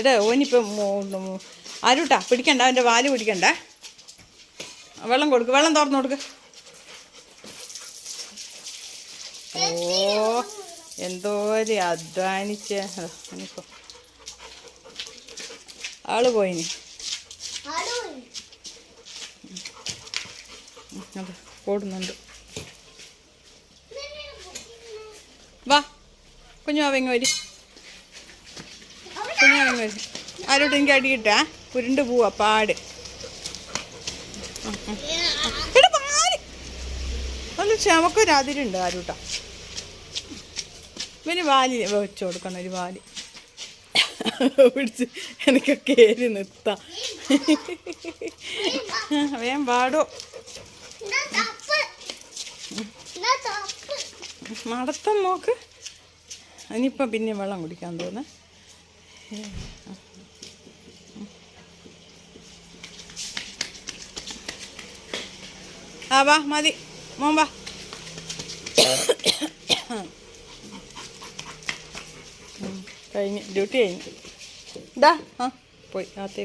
ഇടാ ഓനിപ്പം ആരുട്ടാ? പിടിക്കണ്ട അവന്റെ വാൽ പിടിക്കണ്ട. വെള്ളം കൊടുക്ക് വെള്ളം തുറന്നു കൊടുക്ക്. ഓ എന്തോ ഒരു അധ്വാനിച്ച ആൾ പോയിനി. അത് ഓടുന്നുണ്ട്. വാ. കുഞ്ഞുമാവ വരി. കുഞ്ഞുമാവ വരി. ആരോട്ട് എനിക്ക് അടിയിട്ടാ ഉരുണ്ട് പോവാ പാട്. എടാ പാൽ നല്ല ചമക്കൊരു അതിരുണ്ട് ആരൂട്ടാ. ഇവന് വാലി വെച്ച് കൊടുക്കണം ഒരു വാലി. പിടിച്ച് എനിക്ക് കയറി നിർത്താം. വേം പാടോ. നടത്തം നോക്ക്. ഇനിയിപ്പം പിന്നെ വെള്ളം കുടിക്കാൻ തോന്നുന്നു ആ വാ മതി. മോൻ വാ. കഴിഞ്ഞ് ഡ്യൂട്ടി കഴിഞ്ഞു. ഇതാ ആ പോയി അകത്തേക്ക്